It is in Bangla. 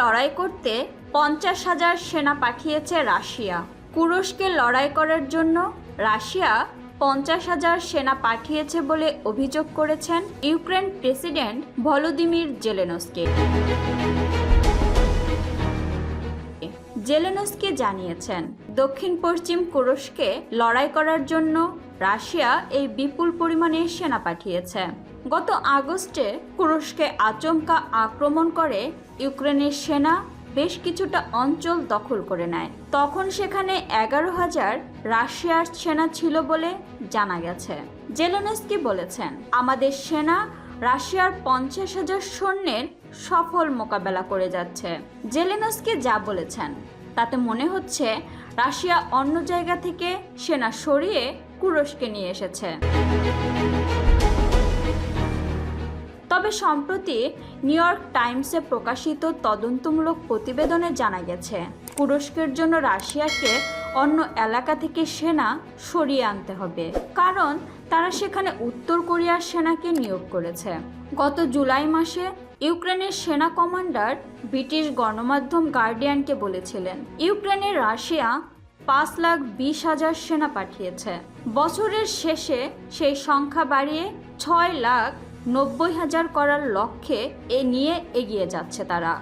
লড়াই করতে পঞ্চাশ হাজার সেনা পাঠিয়েছে রাশিয়া। কুরস্কে লড়াই করার জন্য রাশিয়া পঞ্চাশ হাজার সেনা পাঠিয়েছে বলে অভিযোগ করেছেন Ukraine president Volodymyr Zelensky. Zelensky জানিয়েছেন, দক্ষিণ পশ্চিম কুরস্কে লড়াই করার জন্য রাশিয়া এই বিপুল পরিমাণে সেনা পাঠিয়েছে। গত আগস্টে কুরস্কে আচমকা আক্রমণ করে ইউক্রেনের সেনা বেশ কিছুটা অঞ্চল দখল করে নেয়। তখন সেখানে এগারো হাজার রাশিয়ার সেনা ছিল বলে জানা গেছে। জেলেনস্কি বলেছেন, আমাদের সেনা রাশিয়ার পঞ্চাশ হাজার সৈন্যের সফল মোকাবেলা করে যাচ্ছে। জেলেনস্কি যা বলেছেন, তাতে মনে হচ্ছে রাশিয়া অন্য জায়গা থেকে সেনা সরিয়ে কুরস্কে নিয়ে এসেছে। তবে সম্প্রতি নিউ ইয়র্ক টাইমসে প্রকাশিত তদন্তমূলক প্রতিবেদনে জানা গেছে, কুরস্কের জন্য রাশিয়াকে অন্য এলাকা থেকে সেনা সরিয়ে আনতে হবে। কারণ তারা সেখানে উত্তর কোরিয়ার সেনাকে নিয়োগ করেছে। গত জুলাই মাসে ইউক্রেনের সেনা কমান্ডার ব্রিটিশ গণমাধ্যম গার্ডিয়ানকে বলেছিলেন ইউক্রেনের রাশিয়া পাঁচ লাখ বিশ হাজার সেনা পাঠিয়েছে। বছরের শেষে সেই সংখ্যা বাড়িয়ে ছয় লাখ নব্বই হাজার করার লক্ষ্যে এ নিয়ে এগিয়ে যাচ্ছে তারা।